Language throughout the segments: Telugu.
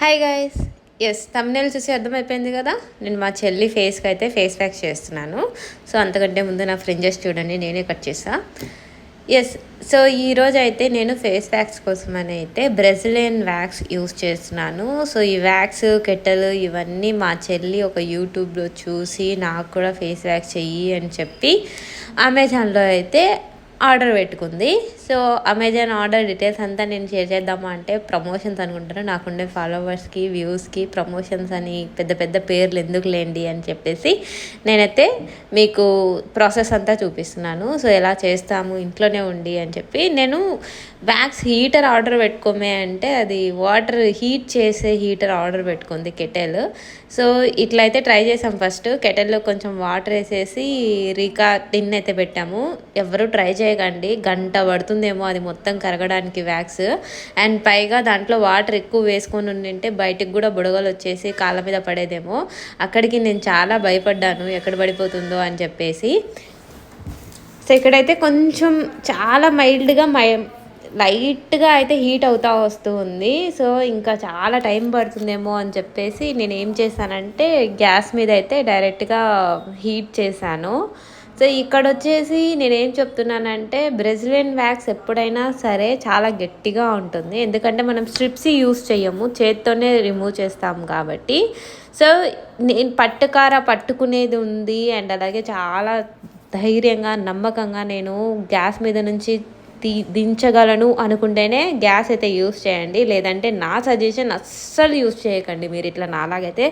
హాయ్ గైస్ ఎస్ తమ్నేలు చూసి అర్థమైపోయింది కదా? నేను మా చెల్లి ఫేస్కి అయితే ఫేస్ ప్యాక్ చేస్తున్నాను. సో అంతకంటే ముందు నా ఫ్రింజెస్ చూడండి నేనే కట్ చేసా ఎస్ సో ఈరోజు అయితే నేను ఫేస్ వ్యాక్స్ కోసం అని అయితే బ్రెజిలియన్ వ్యాక్స్ యూస్ చేస్తున్నాను. సో ఈ వ్యాక్స్ కెట్టలు ఇవన్నీ మా చెల్లి ఒక యూట్యూబ్లో చూసి నాకు కూడా ఫేస్ వ్యాక్స్ చెయ్యి అని చెప్పి అమెజాన్లో అయితే ఆర్డర్ పెట్టుకుంది. సో అమెజాన్ ఆర్డర్ డీటెయిల్స్ అంతా నేను షేర్ చేద్దామా అంటే ప్రమోషన్స్ అనుకుంటాను నాకుండే ఫాలోవర్స్కి వ్యూస్కి ప్రమోషన్స్ అని పెద్ద పెద్ద పేర్లు ఎందుకు లేండి అని చెప్పేసి నేనైతే మీకు ప్రాసెస్ అంతా చూపిస్తున్నాను. సో ఎలా చేస్తాము ఇంట్లోనే ఉండి అని చెప్పి నేను వ్యాక్స్ హీటర్ ఆర్డర్ పెట్టుకోమే అంటే అది వాటర్ హీట్ చేసే హీటర్ ఆర్డర్ పెట్టుకుంది కెటెల్. సో ఇట్లా అయితే ట్రై చేసాం ఫస్ట్. కెటెల్లో కొంచెం వాటర్ వేసేసి రీకా టిన్ అయితే పెట్టాము. ఎవరు ట్రై చేయకండి. గంట పడుతుందేమో అది మొత్తం కరగడానికి వ్యాక్స్. అండ్ పైగా దాంట్లో వాటర్ ఎక్కువ వేసుకొని ఉండింటే బయటికి కూడా బుడగలు వచ్చేసి కాళ్ళ మీద పడేదేమో. అక్కడికి నేను చాలా భయపడ్డాను ఎక్కడ పడిపోతుందో అని చెప్పేసి. సో ఇక్కడైతే కొంచెం చాలా మైల్డ్గా మై లైట్గా అయితే హీట్ అవుతా వస్తూ ఉంది. సో ఇంకా చాలా టైం పడుతుందేమో అని చెప్పేసి నేను ఏం చేశానంటే గ్యాస్ మీద అయితే డైరెక్ట్గా హీట్ చేశాను. సో ఇక్కడ వచ్చేసి నేనేం చెప్తున్నానంటే బ్రెజిలియన్ వ్యాక్స్ ఎప్పుడైనా సరే చాలా గట్టిగా ఉంటుంది. ఎందుకంటే మనం స్ట్రిప్స్ యూస్ చేయము చేత్తోనే రిమూవ్ చేస్తాము కాబట్టి. సో నేను పట్టుకార పట్టుకునేది ఉంది అండ్ అలాగే చాలా ధైర్యంగా నమ్మకంగా నేను గ్యాస్ మీద నుంచి తీ దించగలను అనుకుంటేనే గ్యాస్ అయితే యూస్ చేయండి. లేదంటే నా సజెషన్ అస్సలు యూస్ చేయకండి. మీరు ఇట్లా నాలాగైతే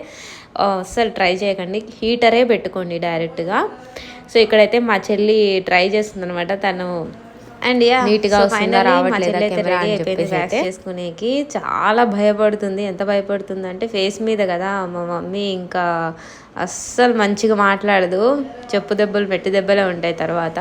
అస్సలు ట్రై చేయకండి. హీటరే పెట్టుకోండి డైరెక్ట్గా. సో ఇక్కడైతే మా చెల్లి ట్రై చేస్తుంది అనమాట తను అండ్ నీట్గా చేసుకునేకి. చాలా భయపడుతుంది. ఎంత భయపడుతుంది అంటే ఫేస్ మీద కదా మా మమ్మీ ఇంకా అస్సలు మంచిగా మాట్లాడదు. చెప్పు దెబ్బలు పెట్టి దెబ్బలే ఉంటాయి తర్వాత.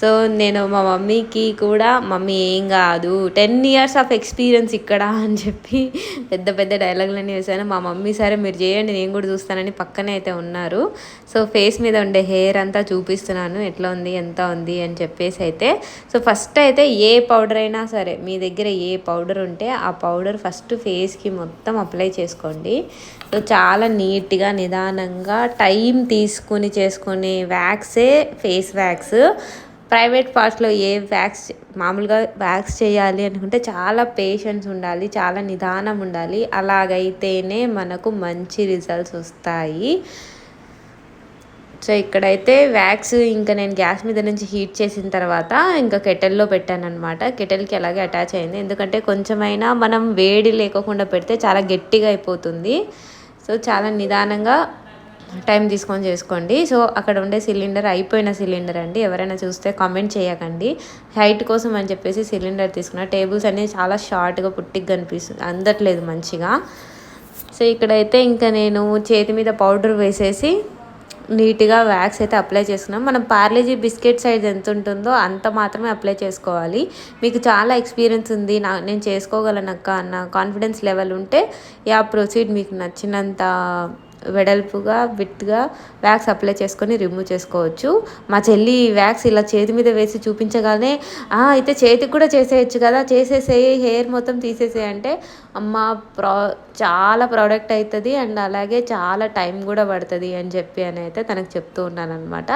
సో నేను మా మమ్మీకి కూడా మమ్మీ ఏం కాదు. టెన్ ఇయర్స్ ఆఫ్ ఎక్స్పీరియన్స్ ఇక్కడ అని చెప్పి పెద్ద పెద్ద డైలాగులన్నీ వేసాను మా మమ్మీ సరే మీరు చేయండి. నేను కూడా చూస్తానని పక్కనే అయితే ఉన్నారు. సో ఫేస్ మీద ఉండే హెయిర్ అంతా చూపిస్తున్నాను. ఎట్లా ఉంది? ఎంత ఉంది? అని చెప్పేసి అయితే. సో ఫస్ట్ అయితే ఏ పౌడర్ అయినా సరే మీ దగ్గర ఏ పౌడర్ ఉంటే ఆ పౌడర్ ఫస్ట్ ఫేస్కి మొత్తం అప్లై చేసుకోండి. సో చాలా నీట్గా నిదానంగా టైం తీసుకుని చేసుకునే వ్యాక్సే ఫేస్ వ్యాక్స్. ప్రైవేట్ పార్ట్స్లో ఏ వ్యాక్స్ మామూలుగా వ్యాక్స్ చేయాలి అనుకుంటే చాలా పేషెన్స్ ఉండాలి చాలా నిదానం ఉండాలి. అలాగైతేనే మనకు మంచి రిజల్ట్స్ వస్తాయి. సో ఇక్కడైతే వ్యాక్స్ ఇంకా నేను గ్యాస్ మీద నుంచి హీట్ చేసిన తర్వాత ఇంకా కెటల్లో పెట్టాను అనమాట కెటల్కి అలాగే అటాచ్ అయింది. ఎందుకంటే కొంచెమైనా మనం వేడి లేకోకుండా పెడితే చాలా గట్టిగా అయిపోతుంది. సో చాలా నిదానంగా టైం తీసుకొని చేసుకోండి. సో అక్కడ ఉండే సిలిండర్ అయిపోయిన సిలిండర్ అండి. ఎవరైనా చూస్తే కామెంట్ చేయకండి. హైట్ కోసం అని చెప్పేసి సిలిండర్ తీసుకున్న. టేబుల్స్ అనేవి చాలా షార్ట్గా పుట్టిగా కనిపిస్తుంది అందట్లేదు మంచిగా. సో ఇక్కడైతే ఇంకా నేను చేతి మీద పౌడర్ వేసేసి నీట్గా వ్యాక్స్ అయితే అప్లై చేసుకున్నాం. మనం పార్లేజీ బిస్కెట్ సైజ్ ఎంత ఉంటుందో అంత మాత్రమే అప్లై చేసుకోవాలి. మీకు చాలా ఎక్స్పీరియన్స్ ఉంది. నా నేను చేసుకోగలనక్క అన్న కాన్ఫిడెన్స్ లెవెల్ ఉంటే యా ప్రొసీడ్ మీకు నచ్చినంత వెడల్పుగా విత్గా వ్యాక్స్ అప్లై చేసుకొని రిమూవ్ చేసుకోవచ్చు. మా చెల్లి వ్యాక్స్ ఇలా చేతి మీద వేసి చూపించగానే అయితే చేతికి కూడా చేసేయచ్చు కదా చేసేసేయి హెయిర్ మొత్తం తీసేసేయి అంటే అమ్మ ప్రా చాలా ప్రోడక్ట్ అవుతుంది అండ్ అలాగే చాలా టైం కూడా పడుతుంది అని చెప్పి అని అయితే తనకు చెప్తూ ఉన్నాను అనమాట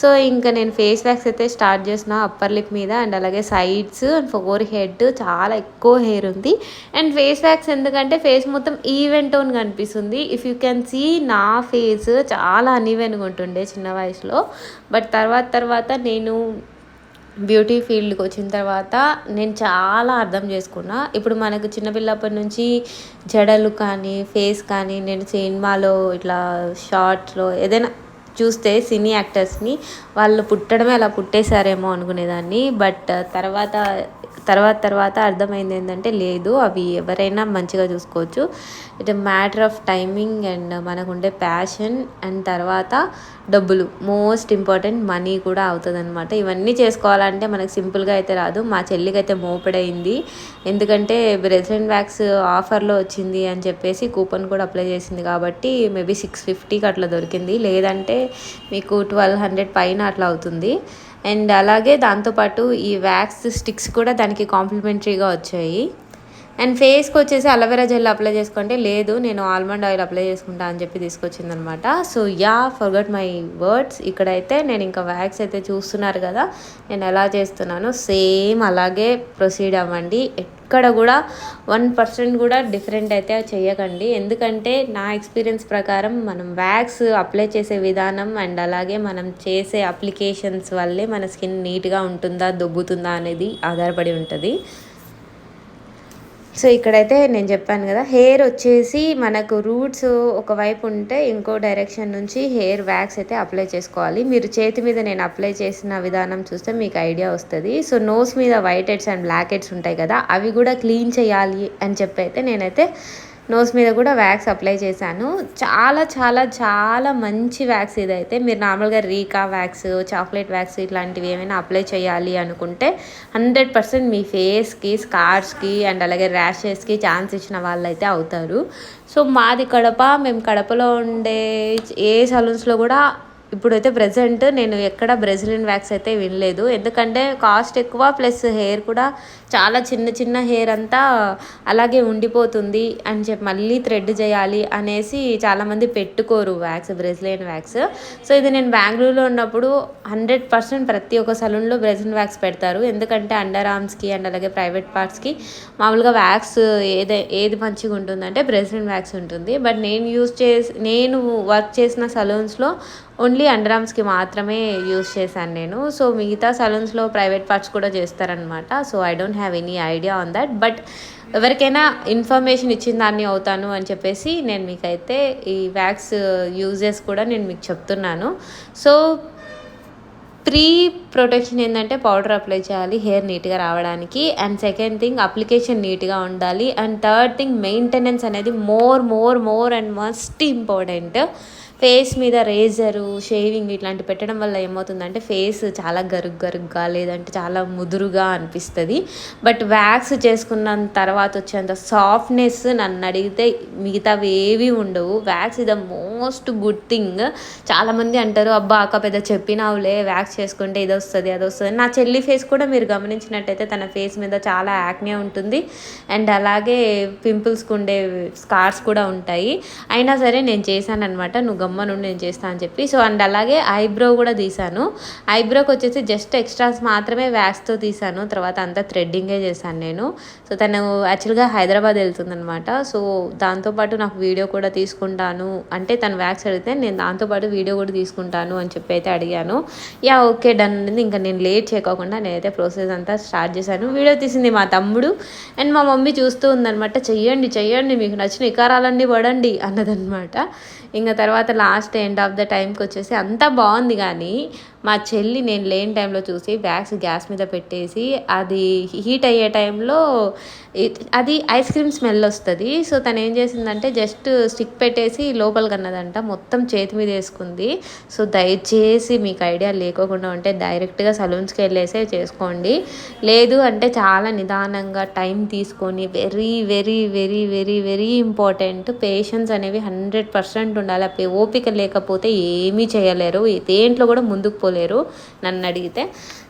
సో ఇంకా నేను ఫేస్ వ్యాక్స్ అయితే స్టార్ట్ చేసిన అప్పర్ లిప్ మీద అండ్ అలాగే సైడ్స్ అండ్ ఫోర్ హెడ్ చాలా ఎక్కువ హెయిర్ ఉంది. అండ్ ఫేస్ వ్యాక్స్ ఎందుకంటే ఫేస్ మొత్తం ఈవెంట్ టోన్ కనిపిస్తుంది. ఇఫ్ యూ కెన్ సీ నా ఫేస్ చాలా అనివెన్గా ఉంటుండే చిన్న వయసులో. బట్ తర్వాత తర్వాత నేను బ్యూటీ ఫీల్డ్కి వచ్చిన తర్వాత నేను చాలా అర్థం చేసుకున్నా. ఇప్పుడు మనకు చిన్నపిల్లప్పటి నుంచి జడలు కానీ ఫేస్ కానీ నేను సినిమాలో ఇట్లా షార్ట్స్లో ఏదైనా చూస్తే సినీ యాక్టర్స్ని వాళ్ళు పుట్టడమే అలా పుట్టేశారేమో అనుకునేదాన్ని. బట్ తర్వాత తర్వాత తర్వాత అర్థమైంది ఏంటంటే లేదు అవి ఎవరైనా మంచిగా చూసుకోవచ్చు. It matter of timing and మనకు ఉండే ప్యాషన్ అండ్ తర్వాత డబ్బులు. మోస్ట్ ఇంపార్టెంట్ మనీ కూడా అవుతుంది అనమాట ఇవన్నీ చేసుకోవాలంటే మనకు సింపుల్గా అయితే రాదు. మా చెల్లికి అయితే మోపడైంది. ఎందుకంటే బ్రెసిడెంట్ వ్యాక్స్ ఆఫర్లో వచ్చింది అని చెప్పేసి కూపన్ కూడా అప్లై చేసింది కాబట్టి మేబీ సిక్స్ ఫిఫ్టీకి అట్లా దొరికింది. లేదంటే మీకు ట్వెల్వ్ హండ్రెడ్ పైన అట్లా అవుతుంది. అండ్ అలాగే దాంతోపాటు ఈ వ్యాక్స్ స్టిక్స్ కూడా దానికి కాంప్లిమెంటరీగా వచ్చాయి. అండ్ ఫేస్కి వచ్చేసి అలోవెరా జెల్ అప్లై చేసుకుంటే లేదు నేను ఆల్మండ్ ఆయిల్ అప్లై చేసుకుంటా అని చెప్పి తీసుకొచ్చింది అనమాట so yeah forgot my words. ఇక్కడైతే నేను ఇంకా వ్యాక్స్ అయితే చూస్తున్నారు కదా నేను ఎలా చేస్తున్నానో సేమ్ అలాగే ప్రొసీడ్ అవ్వండి. ఎక్కడ కూడా వన్ పర్సెంట్ కూడా డిఫరెంట్ అయితే చేయకండి ఎందుకంటే నా ఎక్స్పీరియన్స్ ప్రకారం మనం వ్యాక్స్ అప్లై చేసే విధానం అండ్ అలాగే మనం చేసే అప్లికేషన్స్ వల్లే మన స్కిన్ నీట్గా ఉంటుందా దొబ్బుతుందా అనేది ఆధారపడి ఉంటుంది. సో ఇక్కడైతే నేను చెప్పాను కదా హెయిర్ వచ్చేసి మనకు రూట్స్ ఒకవైపు ఉంటే ఇంకో డైరెక్షన్ నుంచి హెయిర్ వ్యాక్స్ అయితే అప్లై చేసుకోవాలి. మీరు చేతి మీద నేను అప్లై చేసిన విధానం చూస్తే మీకు ఐడియా వస్తుంది. సో నోస్ మీద white heads and black heads ఉంటాయి కదా అవి కూడా క్లీన్ చేయాలి అని చెప్పి అయితే నేనైతే నోస్ మీద కూడా వ్యాక్స్ అప్లై చేశాను. చాలా చాలా చాలా మంచి వ్యాక్స్ ఇదైతే మీరు నార్మల్గా రీకా వ్యాక్స్ చాక్లెట్ వ్యాక్స్ ఇట్లాంటివి ఏమైనా అప్లై చేయాలి అనుకుంటే హండ్రెడ్ పర్సెంట్ మీ ఫేస్కి స్కార్స్కి అండ్ అలాగే ర్యాషెస్కి ఛాన్స్ ఇచ్చిన వాళ్ళైతే అవుతారు. సో మాది కడప. మేము కడపలో ఉండే ఏ సలూన్స్లో కూడా ఇప్పుడైతే ప్రజెంట్ నేను ఎక్కడ బ్రెజిలియన్ వ్యాక్స్ అయితే వినలేదు. ఎందుకంటే కాస్ట్ ఎక్కువ ప్లస్ హెయిర్ కూడా చాలా చిన్న చిన్న హెయిర్ అంతా అలాగే ఉండిపోతుంది అని చెప్పి మళ్ళీ థ్రెడ్ చేయాలి అనేసి చాలామంది పెట్టుకోరు వ్యాక్స్ బ్రెజిలియన్ వ్యాక్స్ సో ఇది నేను బెంగళూరులో ఉన్నప్పుడు హండ్రెడ్ పర్సెంట్ ప్రతి ఒక్క సలూన్లో బ్రెజిలియన్ వ్యాక్స్ పెడతారు. ఎందుకంటే అండర్ ఆర్మ్స్కి అండ్ అలాగే ప్రైవేట్ పార్ట్స్కి మామూలుగా వ్యాక్స్ ఏది ఏది మంచిగా ఉంటుందంటే బ్రెజిలియన్ వ్యాక్స్ ఉంటుంది. బట్ నేను యూస్ చేసి నేను వర్క్ చేసిన సలూన్స్లో ఓన్లీ అండర్ ఆర్మ్స్కి మాత్రమే యూస్ చేశాను నేను. సో మిగతా సలూన్స్లో ప్రైవేట్ పార్ట్స్ కూడా చేస్తారనమాట so I don't have any idea on that. But ఎవరికైనా ఇన్ఫర్మేషన్ ఇచ్చిన దాన్ని అవుతాను అని చెప్పేసి నేను మీకైతే ఈ వ్యాక్స్ యూజెస్ కూడా నేను మీకు చెప్తున్నాను. సో ప్రీ ప్రొటెక్షన్ ఏంటంటే పౌడర్ అప్లై చేయాలి హెయిర్ నీట్గా రావడానికి. అండ్ సెకండ్ థింగ్ అప్లికేషన్ నీట్గా ఉండాలి. అండ్ థర్డ్ థింగ్ మెయింటెనెన్స్ అనేది more more more and must important face మీద రేజరు షేవింగ్ ఇట్లాంటి పెట్టడం వల్ల ఏమవుతుందంటే ఫేస్ చాలా గరుగ్ గరుగ్గా లేదంటే చాలా ముదురుగా అనిపిస్తుంది. బట్ వ్యాక్స్ చేసుకున్న తర్వాత వచ్చేంత సాఫ్ట్నెస్ నన్ను అడిగితే మిగతావి ఏవి ఉండవు. Wax is the most good thing చాలామంది అంటారు అబ్బా అక్క పెద్ద చెప్పినావులే వ్యాక్స్ చేసుకుంటే ఏదో వస్తుంది అది వస్తుంది. నా చెల్లి ఫేస్ కూడా మీరు గమనించినట్టయితే తన ఫేస్ మీద చాలా యాక్నే ఉంటుంది. అండ్ అలాగే పింపుల్స్కి ఉండే స్కార్స్ కూడా ఉంటాయి. అయినా సరే నేను చేశాను అనమాట నువ్వు గమ్మను నేను చేస్తాను అని చెప్పి. సో అండ్ అలాగే ఐబ్రో కూడా తీశాను. ఐబ్రోకి వచ్చేసి జస్ట్ ఎక్స్ట్రాస్ మాత్రమే వ్యాక్స్తో తీసాను తర్వాత అంతా థ్రెడ్డింగే చేశాను నేను. సో తను యాక్చువల్గా హైదరాబాద్ వెళ్తుందనమాట సో దాంతోపాటు నాకు వీడియో కూడా తీసుకుంటాను. అంటే తను వ్యాక్స్ అడిగితే నేను దాంతోపాటు వీడియో కూడా తీసుకుంటాను అని చెప్పి అయితే అడిగాను. యా ఓకే డన్ అనేది ఇంకా నేను లేట్ చేయకోకుండా నేనైతే ప్రాసెస్ అంతా స్టార్ట్ చేశాను. వీడియో తీసింది మా తమ్ముడు. అండ్ మా మమ్మీ చూస్తూ ఉందనమాట చెయ్యండి చెయ్యండి మీకు నచ్చిన ఇకారాలన్నీ పడండి అన్నదనమాట ఇంకా తర్వాత లాస్ట్ ఎండ్ ఆఫ్ ద టైంకి వచ్చేసి అంతా బాగుంది కానీ మా చెల్లి నేను లేని టైంలో చూసి బ్యాగ్స్ గ్యాస్ మీద పెట్టేసి అది హీట్ అయ్యే టైంలో అది ఐస్ క్రీమ్ స్మెల్ వస్తుంది. సో తను ఏం చేసిందంటే జస్ట్ స్టిక్ పెట్టేసి లోపలికి కన్నదంట మొత్తం చేతి మీద వేసుకుంది. సో దయచేసి మీకు ఐడియా లేకోకుండా ఉంటే డైరెక్ట్గా సలూన్స్కి వెళ్ళేసే చేసుకోండి. లేదు అంటే చాలా నిదానంగా టైం తీసుకొని very very very very very important. Patience అనేవి హండ్రెడ్ పర్సెంట్ ఉండాలి. ఓపిక లేకపోతే ఏమీ చేయలేరు. దేంట్లో కూడా ముందుకు పోలేరు నన్ను అడిగితే.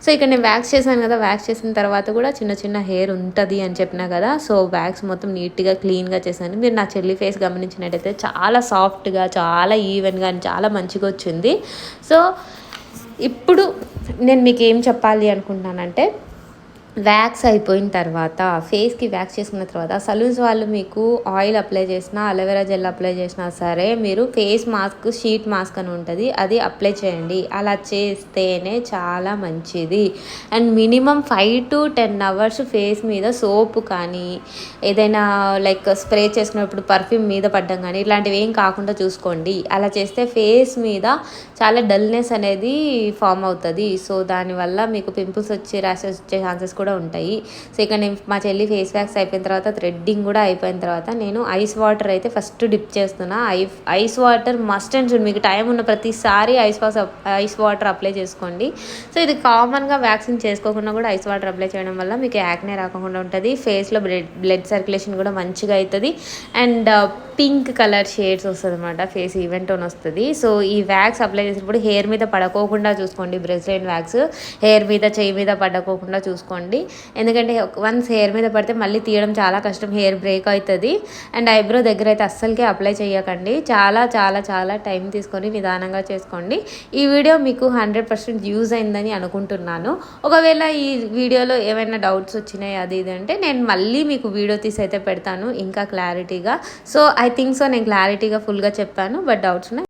సో ఇక్కడ నేను వ్యాక్స్ చేశాను కదా వ్యాక్స్ చేసిన తర్వాత కూడా చిన్న చిన్న హెయిర్ ఉంటుంది అని చెప్పినా కదా సో వ్యాక్స్ మొత్తం నీట్గా క్లీన్గా చేశాను. మీరు నా చెల్లి ఫేస్ గమనించినట్టయితే చాలా సాఫ్ట్గా చాలా ఈవెన్గా అని చాలా మంచిగా వచ్చింది. సో ఇప్పుడు నేను మీకు ఏం చెప్పాలి అనుకుంటున్నానంటే వ్యాక్స్ అయిపోయిన తర్వాత ఫేస్కి వ్యాక్స్ చేసుకున్న తర్వాత సలూన్స్ వాళ్ళు మీకు ఆయిల్ అప్లై చేసినా అలోవెరా జెల్ అప్లై చేసినా సరే మీరు ఫేస్ మాస్క్ షీట్ మాస్క్ అని ఉంటుంది అది అప్లై చేయండి. అలా చేస్తేనే చాలా మంచిది. And minimum five to ten hours face మీద సోప్ కానీ ఏదైనా లైక్ స్ప్రే చేసుకున్నప్పుడు పర్ఫ్యూమ్ మీద పడ్డం కానీ ఇలాంటివి ఏం కాకుండా చూసుకోండి. అలా చేస్తే ఫేస్ మీద చాలా డల్నెస్ అనేది ఫామ్ అవుతుంది. సో దానివల్ల మీకు పింపుల్స్ వచ్చి ర్యాషెస్ వచ్చే ఛాన్సెస్ కూడా కూడా ఉంటాయి. సో ఇక్కడ నేను మా చెల్లి ఫేస్ వ్యాక్స్ అయిపోయిన తర్వాత థ్రెడ్డింగ్ కూడా అయిపోయిన తర్వాత నేను ఐస్ వాటర్ అయితే ఫస్ట్ డిప్ చేస్తున్నా. I ice water must and should మీకు టైం ఉన్న ప్రతిసారి ice was ice water apply చేసుకోండి. సో ఇది కామన్గా వ్యాక్సిన్ చేసుకోకుండా కూడా ఐస్ వాటర్ అప్లై చేయడం వల్ల మీకు యాక్నే రాకుండా ఉంటుంది. ఫేస్లో బ్లడ్ బ్లడ్ సర్క్యులేషన్ కూడా మంచిగా అవుతుంది అండ్ పింక్ కలర్ షేడ్స్ వస్తుంది అనమాట ఫేస్ ఈవెంట్ అని వస్తుంది. సో ఈ వ్యాక్స్ అప్లై చేసినప్పుడు హెయిర్ మీద పడకోకుండా చూసుకోండి బ్రెస్లైన్ వ్యాక్స్ హెయిర్ మీద చెయ్యి మీద పడకోకుండా చూసుకోండి. చేసుకోండి ఎందుకంటే వన్స్ హెయిర్ మీద పడితే మళ్ళీ తీయడం చాలా కష్టం హెయిర్ బ్రేక్ అవుతుంది. అండ్ ఐబ్రో దగ్గర అయితే అస్సలకే అప్లై చేయకండి చాలా చాలా చాలా టైం తీసుకొని నిదానంగా చేసుకోండి. ఈ వీడియో మీకు హండ్రెడ్ పర్సెంట్ యూజ్ అయిందని అనుకుంటున్నాను. ఒకవేళ ఈ వీడియోలో ఏమైనా డౌట్స్ వచ్చినాయి అది ఇది అంటే నేను మళ్ళీ మీకు వీడియో తీసి అయితే పెడతాను ఇంకా క్లారిటీగా సో ఐ థింక్ సో నేను క్లారిటీగా ఫుల్గా చెప్పాను బట్ డౌట్స్ ఉన్నాయి.